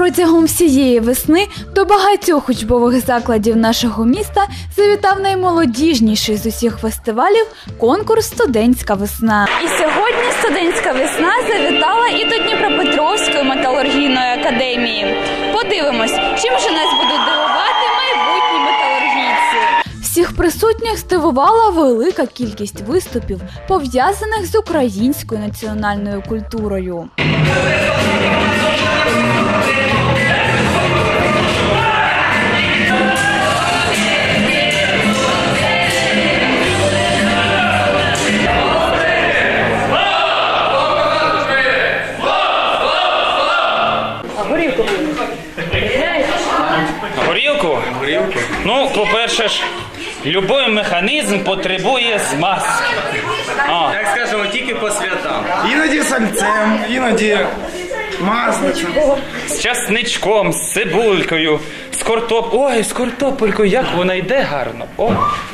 Протягом всієї весни до багатьох учбових закладів нашого міста завітав наймолодіжніший з усіх фестивалів конкурс Студентська весна. І сьогодні студентська весна завітала і до Дніпропетровської металургійної академії. Подивимось, чим же нас будуть дивувати майбутні металургійці. Всіх присутніх здивувала велика кількість виступів, пов'язаних з українською національною культурою. Горілку? Горілку. Горілку. Ну, по-перше ж, любой механізм потребує змазки. А, Так скажемо, тільки по святам. Іноді сальцем, іноді масличем. з часничком, з цибулькою, з картоп... Ой, з картопелькою, як вона йде гарно. О,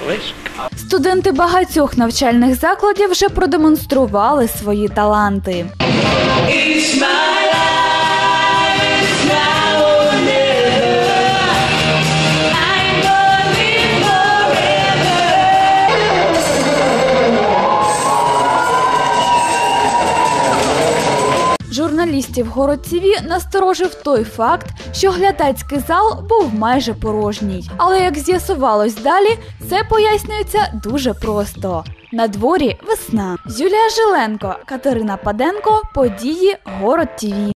лиш. Студенти багатьох навчальних закладів вже продемонстрували свої таланти. Журналістів Город ТВ насторожив той факт, що глядацький зал був майже порожній. Але як з'ясувалось далі, це пояснюється дуже просто. На дворі весна. Юлія Жиленко, Катерина Паденко, події Город ТВ.